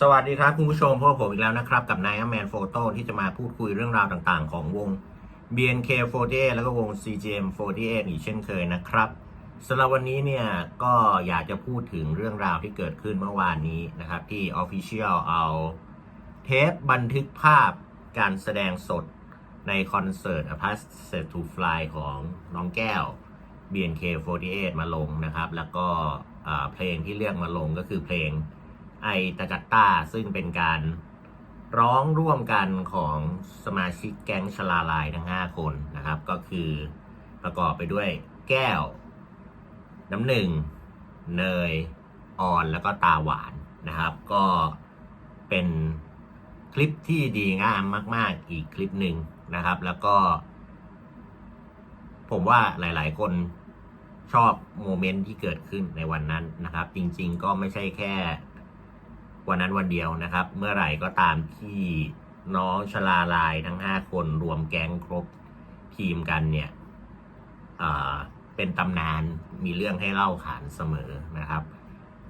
สวัสดีครับคุณผู้ชมพบกับผมอีกแล้วนะครับ กับนายแมนโฟโต้ที่จะมาพูดคุยเรื่องราวต่างๆ ของวง BNK48 แล้วก็วง CGM48 อีกเช่นเคยนะครับสำหรับวันนี้เนี่ยก็อยากจะพูดถึงเรื่องราวที่เกิดขึ้นเมื่อวานนี้นะครับ ที่ Official เอาเทปบันทึกภาพการแสดงสดในคอนเสิร์ต A Pass Set to Fly ของน้องแก้ว BNK48 มาลงนะครับ แล้วก็เพลงที่เลือกมาลงก็คือเพลง ไอตากาตาซึ่งเป็นการร้องร่วมกันของสมาชิกแก๊งชลาลายทั้ง 5 คนนะครับ ก็คือประกอบไปด้วยแก้ว น้ำหนึ่ง เนยออนแล้วก็ตาหวานนะครับ ก็เป็นคลิปที่ดีงามมาก ๆ อีกคลิปหนึ่งนะครับ แล้วก็ ผมว่าหลาย ๆ คนชอบโมเมนต์ที่เกิดขึ้นในวันนั้นนะครับ จริง ๆ ก็ไม่ใช่แค่ วันนั้นวันเดียวนะครับ เมื่อไหร่ก็ตามที่น้องชลาลายทั้ง 5 คนรวมแก๊งครบทีมกันเนี่ยเป็นตำนานมีเรื่องให้เล่าขานเสมอนะครับ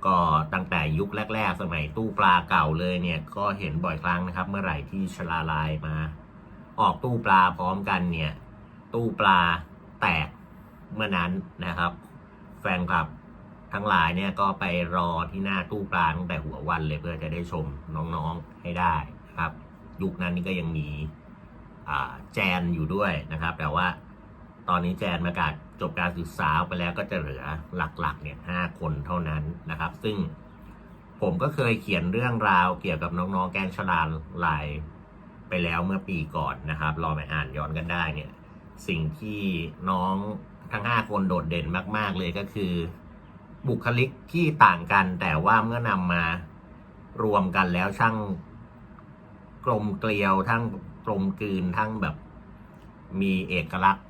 ก็ตั้งแต่ยุคแรก ๆ สมัยตู้ปลาเก่าเลยเนี่ยก็เห็นบ่อยครั้งนะครับ เมื่อไหร่ที่ชลาลายมา ออกตู้ปลาพร้อมกันเนี่ยตู้ปลาแตกเมื่อนั้นนะครับ แฟนคลับ ทั้งหลายเนี่ยก็ไปรอที่หน้าตู้ปลาตั้งแต่หัววันเลยเพื่อจะได้ชมน้องๆให้ได้นะครับ ยุคนั้นนี่ก็ยังมีแจนอยู่ด้วยนะครับ แต่ว่าตอนนี้แจนประกาศจบการศึกษาไปแล้วก็จะเหลือหลักๆเนี่ยห้าคนเท่านั้นนะครับ ซึ่งผมก็เคยเขียนเรื่องราวเกี่ยวกับน้องๆแกงชลาลายไปแล้วเมื่อปีก่อนนะครับรอไปอ่านย้อนกันได้เนี่ย สิ่งที่น้องทั้งห้าคนโดดเด่นมาก ๆเลยก็คือ บุคลิกที่ต่างกัน แต่ว่าเมื่อนำมารวมกันแล้วช่างกลมเกลียวทั้งกลมกลืนทั้งแบบมีเอกลักษณ์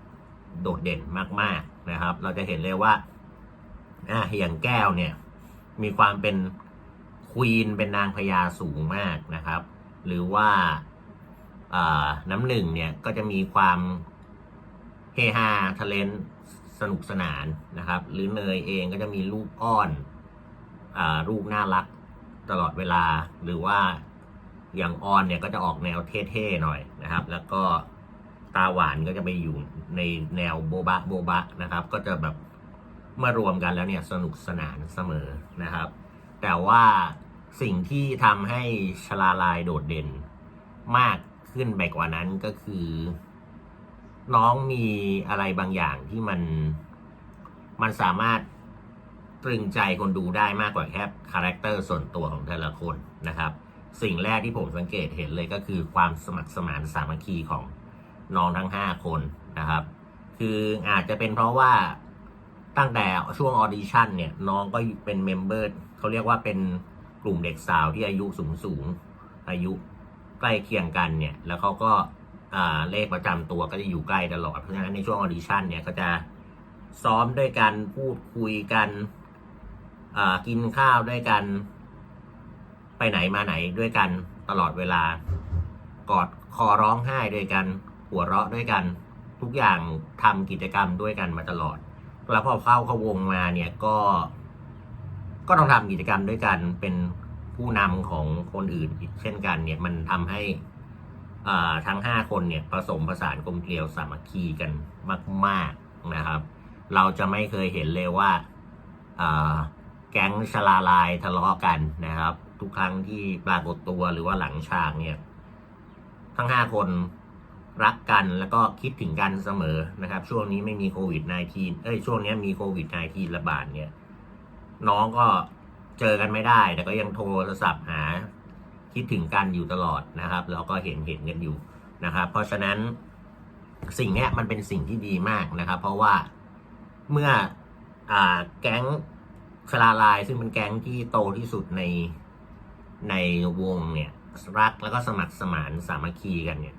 โดดเด่นมาก ๆนะครับ เราจะเห็นเลยว่าอะอย่างแก้วเนี่ย มีความเป็นควีนเป็นนางพญาสูงมากนะครับ หรือว่าอ่าน้ำหนึ่งเนี่ยก็จะมีความเฮฮาทะเลน สนุกสนานนะครับ หรือเนยเองก็จะมีรูปอ้อนอ่ารูปน่ารักตลอดเวลา หรือว่าอย่างออนเนี่ยก็จะออกแนวเท่ๆหน่อยนะครับ แล้วก็ตาหวานก็จะไปอยู่ในแนวโบบะโบบะนะครับ ก็จะแบบมื่อรวมกันแล้วเนี่ยสนุกสนานเสมอนะครับ แต่ว่าสิ่งที่ทำให้ชลาลายโดดเด่นมากขึ้นไปกว่านั้นก็คือ น้องมีอะไรบางอย่างที่มันมันสามารถตรึงใจคนดูได้มากกว่าแค่คาแรคเตอร์ส่วนตัวของแต่ละคนนะครับ สิ่งแรกที่ผมสังเกตเห็นเลยก็คือความสมัครสมานสามัคคีของน้องทั้ง 5 คนนะครับ คืออาจจะเป็นเพราะว่าตั้งแต่ช่วงออดิชั่นเนี่ยน้องก็เป็นเมมเบอร์เขาเรียกว่าเป็นกลุ่มเด็กสาวที่อายุสูงสูงอายุใกล้เคียงกันเนี่ย แล้วเขาก็ เลขประจำตัวก็จะอยู่ใกล้ตลอด เพราะฉะนั้นในช่วงออดิชั่นเนี่ยก็จะซ้อมด้วยกันพูดคุยกันกินข้าวด้วยกัน ไปไหนมาไหนด้วยกันตลอดเวลากอดคอร้องไห้ด้วยกัน หัวเราะด้วยกัน ทุกอย่างทำกิจกรรมด้วยกันมาตลอด แล้วพอเข้าเข้าวงมาเนี่ยก็ ก็ต้องทำกิจกรรมด้วยกันเป็นผู้นำของคนอื่นอีกเช่นกันเนี่ยมันทำให้ ทั้งห้าคนเนี่ยผสมผสานกลมเกลียวสามัคคีกันมาก ๆนะครับ เราจะไม่เคยเห็นเลยว่าแก๊งชลาลายทะเลาะกันนะครับ ทุกครั้งที่ปรากฏตัวหรือว่าหลังฉากเนี่ยทั้งห้าคนรักกันแล้วก็คิดถึงกันเสมอนะครับ ช่วงนี้ไม่มีโควิด -19 เอ้ยช่วงนี้มีโควิด -19 ระบาดเนี่ย น้องก็เจอกันไม่ได้ แต่ก็ยังโทรศัพท์หา คิดถึงกันอยู่ตลอดนะครับแล้วก็เห็นเห็นกันอยู่นะครับ เพราะฉะนั้นสิ่งนี้มันเป็นสิ่งที่ดีมากนะครับ เพราะว่าเมื่ออแก๊งชลาลายซึ่งเป็นแก๊งที่โตที่สุดในในวงเนี่ยรักแล้วก็สมัครสมานสามัคคีกันเนี่ย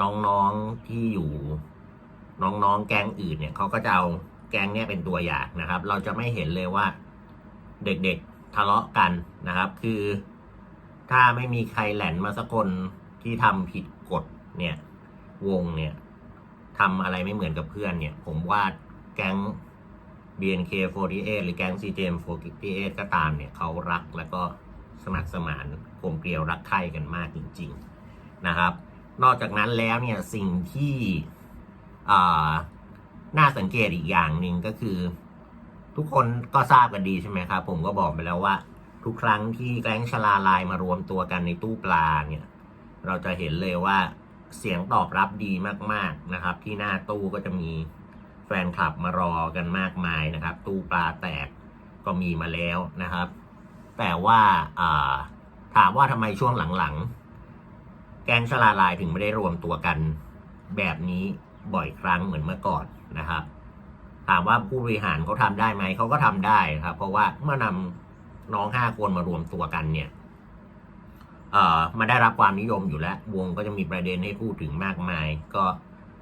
น้องๆที่อยู่น้องๆ แก๊งอื่นเนี่ยเขาก็จะเอาแก๊งเนี้ยเป็นตัวอย่างนะครับ เราจะไม่เห็นเลยว่าเด็กๆทะเลาะกันนะครับ คือ ถ้าไม่มีใครแหลนมาสักคนที่ทำผิดกฎเนี่ย วงเนี่ยทำอะไรไม่เหมือนกับเพื่อนเนี่ย ผมว่าแก๊ง BNK48 หรือแก๊ง CJM48 ก็ตามเนี่ยเขารักแล้วก็สมัครสมานกลมเกลียวรักใคร่กันมากจริง ๆนะครับ นอกจากนั้นแล้วเนี่ยสิ่งที่น่าสังเกตอีกอย่างหนึ่งก็คือ ทุกคนก็ทราบกันดีใช่ไหมครับ ผมก็บอกไปแล้วว่า ทุกครั้งที่แก๊งชลาลายมารวมตัวกันในตู้ปลาเนี่ย เราจะเห็นเลยว่าเสียงตอบรับดีมาก ๆนะครับ ที่หน้าตู้ก็จะมีแฟนคลับมารอกันมากมายนะครับ ตู้ปลาแตกก็มีมาแล้วนะครับ แต่ว่าถามว่าทำไมช่วงหลังๆ แก๊งชลาลายถึงไม่ได้รวมตัวกันแบบนี้บ่อยครั้งเหมือนเมื่อก่อนนะครับ ถามว่าผู้บริหารเขาทำได้ไหมเขาก็ทำได้ครับ เพราะว่าเมื่อนำ น้องห้าคนมารวมตัวกันเนี่ยเอ่อมันได้รับความนิยมอยู่แล้ว วงก็จะมีประเด็นให้พูดถึงมากมาย ก็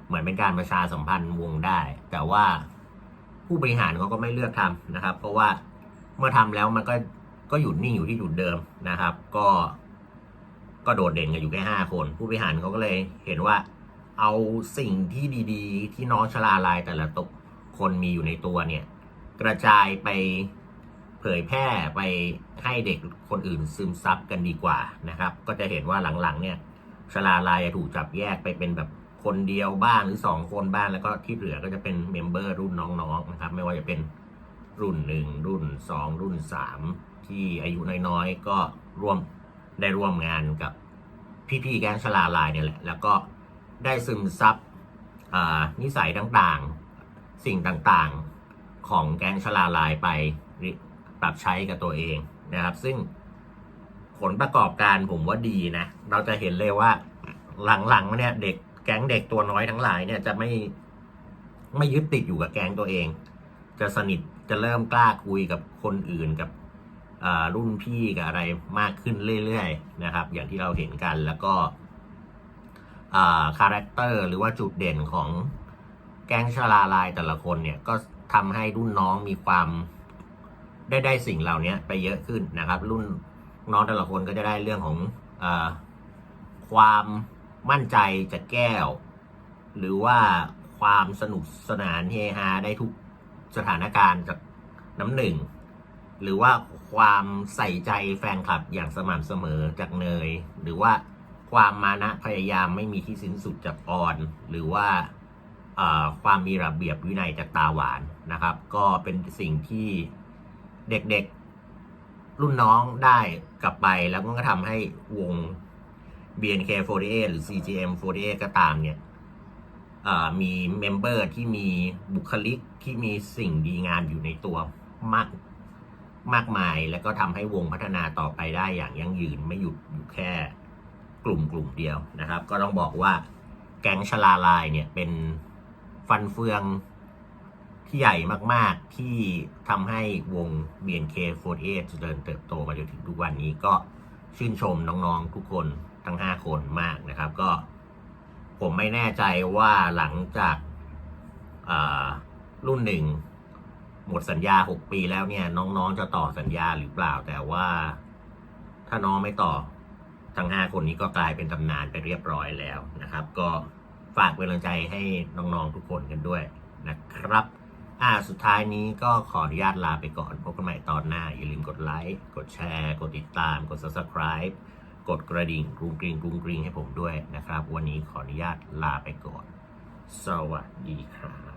เหมือนเป็นการประชาสัมพันธ์วงได้ แต่ว่าผู้บริหารเขาก็ไม่เลือกทำนะครับ เพราะว่าเมื่อทำแล้วมันก็ก็หยุดนิ่งอยู่ที่จุดเดิมนะครับ ก็ก็โดดเด่นกันอยู่แค่ห้าคน ผู้บริหารเขาก็เลยเห็นว่า เอาสิ่งที่ดี ๆ ที่น้องชลาลายแต่ละตกคนมีอยู่ในตัวเนี่ย กระจายไป เผยแพร่ไปให้เด็กคนอื่นซึมซับกันดีกว่านะครับ ก็จะเห็นว่าหลังๆ เนี่ยชลาลายถูกจับแยกไปเป็นแบบคนเดียวบ้างหรือสองคนบ้างแล้วก็ที่เหลือก็จะเป็นเมมเบอร์รุ่นน้องๆนะครับ ไม่ว่าจะเป็นรุ่นหนึ่งรุ่นสองรุ่นสามที่อายุน้อยๆ ก็ร่วมได้ร่วมงานกับพี่ๆแก๊งชลาลายเนี่ยแหละ แล้วก็ได้ซึมซับนิสัยต่างๆ สิ่งต่างๆ ของแก๊งชลาลายไป ปรับใช้กับตัวเองนะครับ ซึ่งผลประกอบการผมว่าดีนะ เราจะเห็นเลยว่าหลังๆเนี่ยเด็กแก๊งเด็กตัวน้อยทั้งหลายเนี่ยจะไม่ไม่ยึดติดอยู่กับแก๊งตัวเอง จะสนิทจะเริ่มกล้าคุยกับคนอื่นกับรุ่นพี่กับอะไรมากขึ้นเรื่อยๆนะครับ อย่างที่เราเห็นกันแล้วก็คาแรคเตอร์หรือว่าจุดเด่นของแก๊งชลาลายแต่ละคนเนี่ยก็ทำให้รุ่นน้องมีความ ได้ได้สิ่งเหล่านี้ไปเยอะขึ้นนะครับ รุ่นน้องแต่ละคนก็จะได้เรื่องของอความมั่นใจจากแก้ว หรือว่าความสนุกสนานเฮฮาได้ทุกสถานการณ์จากน้ำหนึ่ง หรือว่าความใส่ใจแฟนคลับอย่างสม่ำเสมอจากเนย หรือว่าความมานะพยายามไม่มีที่สิ้นสุดจากออน หรือว่าความมีระเบียบวินัยจากตาหวานนะครับ ก็เป็นสิ่งที่ เด็กๆ รุ่นน้องได้กลับไปแล้วก็ทำให้วง BNK48 หรือ CGM48 ก็ตามเนี่ยมีเมมเบอร์ที่มีบุคลิกที่มีสิ่งดีงามอยู่ในตัวมากมากมาย แล้วก็ทำให้วงพัฒนาต่อไปได้อย่างยั่งยืนไม่หยุดอยู่แค่กลุ่มกลุ่มเดียวนะครับ ก็ต้องบอกว่าแก๊งชลาลายเนี่ยเป็นฟันเฟือง ที่ใหญ่มากๆที่ทำให้วง BNK48 เจริญเติบโตมาจนถึงทุกวันนี้ก็ชื่นชมน้องๆทุกคนทั้ง 5 คนมากนะครับ ก็ผมไม่แน่ใจว่าหลังจากรุ่นหนึ่งหมดสัญญา 6 ปีแล้วเนี่ย น้องๆจะต่อสัญญาหรือเปล่า แต่ว่าถ้าน้องไม่ต่อทั้ง 5 คนนี้ก็กลายเป็นตำนานไปเรียบร้อยแล้วนะครับ ก็ฝากเป็นกำลังใจให้น้องๆทุกคนกันด้วยนะครับ อ่าสุดท้ายนี้ก็ขออนุญาตลาไปก่อน พบกันใหม่ตอนหน้า อย่าลืมกดไลค์ กดแชร์ กดติดตาม กด subscribe กดกระดิ่งกรุงกริงกรุงกริงให้ผมด้วยนะครับ วันนี้ขออนุญาตลาไปก่อน สวัสดีครับ